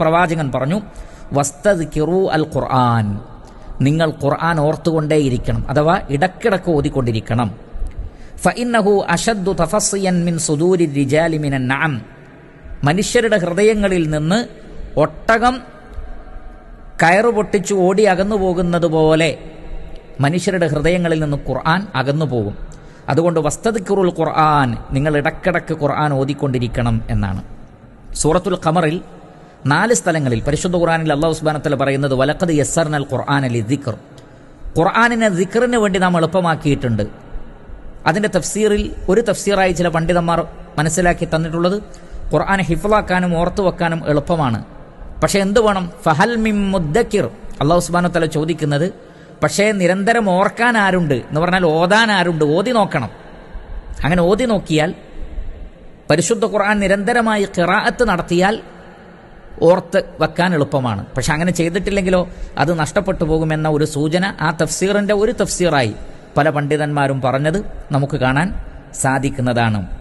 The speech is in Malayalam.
പ്രവാചകൻ പറഞ്ഞു വസ്തദ്കിറു അൽ ഖുർആൻ. നിങ്ങൾ ഖുർആൻ ഓർത്തുകൊണ്ടേയിരിക്കണം അഥവാ ഇടക്കിടക്ക് ഓതിക്കൊണ്ടിരിക്കണം. ഫഇന്നഹു അഷദ്ദു തഫസ്സിയൻ മിൻ സുദൂരി റിജാലി മിനൻ നഅം. മനുഷ്യരുടെ ഹൃദയങ്ങളിൽ നിന്ന് ഒട്ടകം കയറു പൊട്ടിച്ചു ഓടി അകന്നു പോകുന്നത് പോലെ മനുഷ്യരുടെ ഹൃദയങ്ങളിൽ നിന്ന് ഖുർആൻ അകന്നു പോകും. അതുകൊണ്ട് വസ്തദ്കിറുൽ ഖുർആൻ നിങ്ങൾ ഇടക്കിടക്ക് ഖുർആൻ ഓതിക്കൊണ്ടിരിക്കണം എന്നാണ്. സൂറത്തുൽ ഖമറിൽ നാല് സ്ഥലങ്ങളിൽ പരിശുദ്ധ ഖുർആനിൽ അള്ളാഹു സുബ്ഹാനഹു പറയുന്നത് വലഖദ് യസ്സർനൽ ഖുർആൻ അലി ദിക്കർ ഖുർആാനിനെ ദിക്കറിന് വേണ്ടി നാം എളുപ്പമാക്കിയിട്ടുണ്ട്. അതിന്റെ തഫ്സീറിൽ ഒരു തഫ്സീറായി ചില പണ്ഡിതന്മാർ മനസ്സിലാക്കി തന്നിട്ടുള്ളത് ഖുർആൻ ഹിഫ്ലാക്കാനും ഓർത്തു വെക്കാനും എളുപ്പമാണ്. പക്ഷേ എന്ത് വേണം? ഫഹൽ മിം മുദ്ദക്കിർ. അള്ളാഹു തല ചോദിക്കുന്നത് പക്ഷേ നിരന്തരം ഓർക്കാൻ ആരുണ്ട് എന്ന് പറഞ്ഞാൽ ഓതാൻ ആരുണ്ട്? ഓതി നോക്കണം. അങ്ങനെ ഓതി നോക്കിയാൽ പരിശുദ്ധ ഖുർആൻ നിരന്തരമായി ഖിറാഅത്ത് നടത്തിയാൽ ഓർത്ത് വെക്കാൻ എളുപ്പമാണ്. പക്ഷെ അങ്ങനെ ചെയ്തിട്ടില്ലെങ്കിലോ അത് നഷ്ടപ്പെട്ടു പോകുമെന്ന ഒരു സൂചന ആ തഫ്സീറിന്റെ ഒരു തഫ്സീറായി പല പണ്ഡിതന്മാരും പറഞ്ഞത് നമുക്ക് കാണാൻ സാധിക്കുന്നതാണ്.